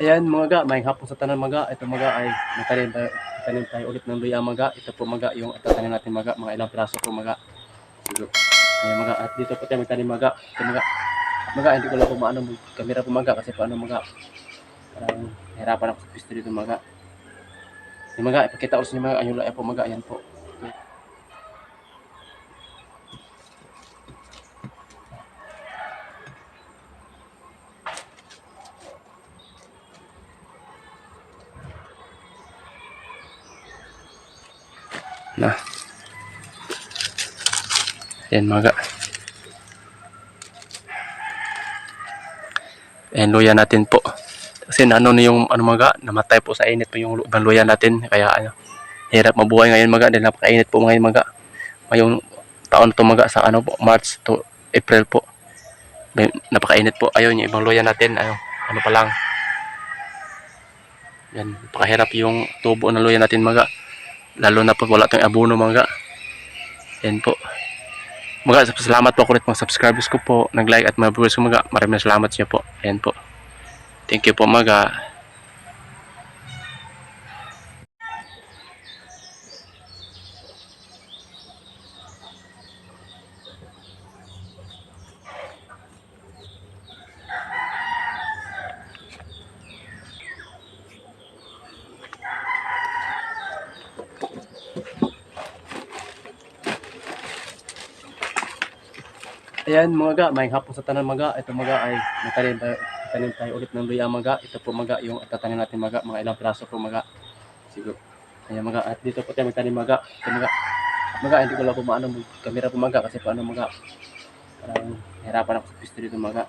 Ayan mga ga, may hapon sa tanan mga. Ito mga ay nagtanim tayo, nagtanim tayo ulit ng luya mga. Ito po mga yung tatanim natin mga, mga ilang piraso po mga. Ayan mga, at dito po tayo magtanim mga. Ito mga, mga hindi ko lang po maano kamera po mga kasi paano mga parang hirapan ako sa pisto dito mga. Yung mga, ipakita ko sa mga, luya po mga, ayan po. Yan mga yan luya natin po. Kasi ano na yung ano mga namatay po sa init po yung ibang luya natin. Kaya ano hirap mabuhay ngayon mga dahil napakainit po ngayon mga ngayong taon to mga sa ano po March to April po. Napakainit po. Ayun yung ibang luya natin ayun, ano pa lang. Yan napakahirap yung tubo ng luya natin mga lalo na pag wala tayong abono mga yan po mga salamat po ulit mga subscribers ko po. Nag like at mga viewers ko mga maraming salamat sa po. Yan po. Thank you po mga Ayan mga ga, may hapon sa tanan mga. Ito mga ay nagtanim tayo, nagtanim tayo ulit ng luya mga. Ito po mga yung tatanim natin mga, mga ilang piraso po mga. Siguro. Ayan mga, at dito po tayo magtanim mga. Ito mga, mga hindi ko lang po maano kamera po mga kasi paano mga parang hirapan ako sa pisto dito mga.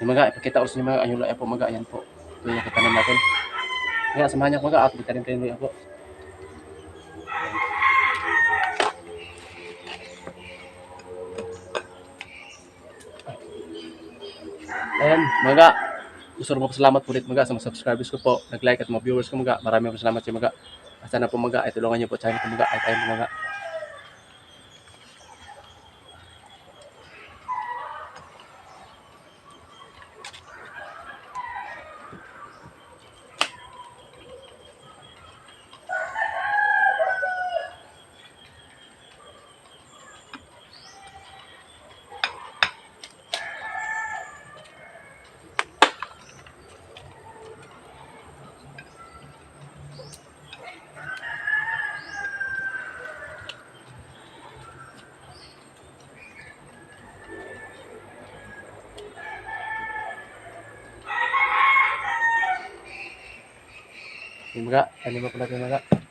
Yung mga, ipakita sa inyo mga, yung luya po mga. Ayan po. Ito yung tatanim natin. Kaya samahan niyo mga at magtanim tayo luya po. Ayan, mga gusto po salamat po ulit mga sa mga subscribers ko po, nag-like at mga viewers ko mga. Maraming salamat sa mga. Sana po mga, ay tulungan niyo po channel ko mga, ay tayo mga. Yung mga, ano ba pala mga.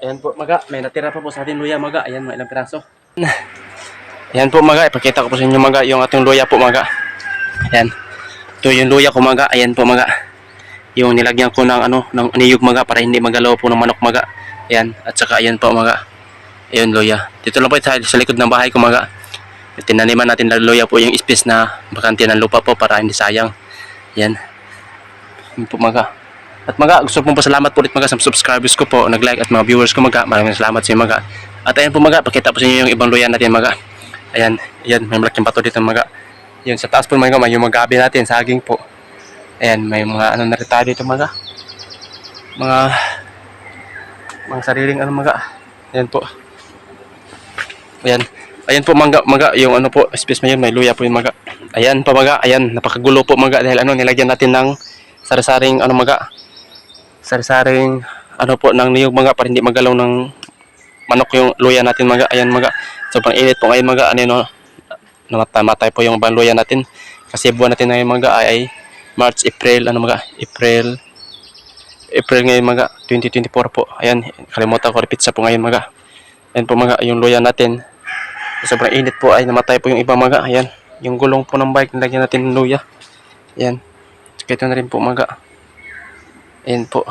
Ayan po mga, may natira pa po sa ating luya mga. Ayan mga ilang piraso. Ayan po mga, ipakita ko po sa inyo mga yung ating luya po mga. Ayan. Ito yung luya ko mga. Ayan po mga. Yung nilagyan ko ng ano, ng niyog mga para hindi magalaw po ng manok mga. Ayan. At saka ayan po mga. Ayan luya. Dito lang po sa, sa likod ng bahay ko mga. Tinaniman natin ng luya po yung space na bakante ng lupa po para hindi sayang. Ayan. Ayan po mga. At mga, gusto pong pasalamat po ulit mga sa subscribers ko po, nag-like at mga viewers ko mga. Maraming salamat sa inyo mga. At ayan po mga, pakita po sa inyo yung ibang luya natin mga. Ayan, ayan, may malaking bato dito mga. Yun, sa taas po mga, may yung mga gabi natin, saging po. Ayan, may mga ano na rin tayo dito mga. Mga, mga sariling ano mga. Ayan po. Ayan. Ayan po mga, mga, yung ano po, space na yun, may luya po yung mga. Ayan po mga, ayan, napakagulo po mga dahil ano, nilagyan natin ng sarisaring ano mga, sari-saring ano po ng niyog mga para hindi magalaw ng manok yung luya natin mga ayan mga. Sobrang init po ngayon mga ano no namatay po yung luya natin. Kasi buwan natin ngayon mga ay, March, April ano mga April April ngayon mga 2024 po. Ayan kalimutan ko pizza po ngayon mga. Ayan po mga yung luya natin. Sobrang init po ay namatay po yung ibang mga. Ayan yung gulong po ng bike nilagyan natin ng luya. Ayan ito na rin po mga Ayan po.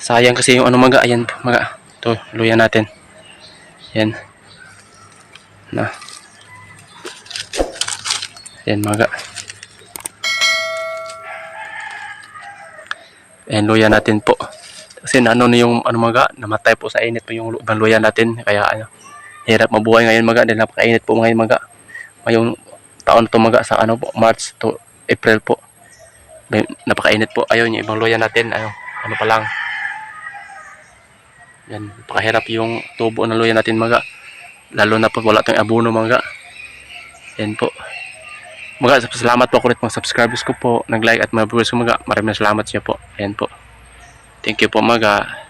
Sayang kasi yung ano maga. Ayan po maga. Ito, luya natin. Ayan. Na. Ayan maga. Ayan luya natin po. Kasi ano na yung ano maga, namatay po sa init po yung ibang luya natin. Kaya ano, hirap mabuhay ngayon maga dahil napakainit po ngayon maga. Ngayong taon to maga sa ano po, March to April po. May, napakainit po. Ayun, yung ibang luya natin. Ayun, ano pa lang. Yan, napakahirap yung tubo ng luya natin mga. Lalo na pag wala tayong abono mga. Yan po. Mga, salamat po ako ulit mga subscribers ko po. Nag-like at mga viewers ko mga. Maraming salamat siya po. Ayan po. Thank you po mga.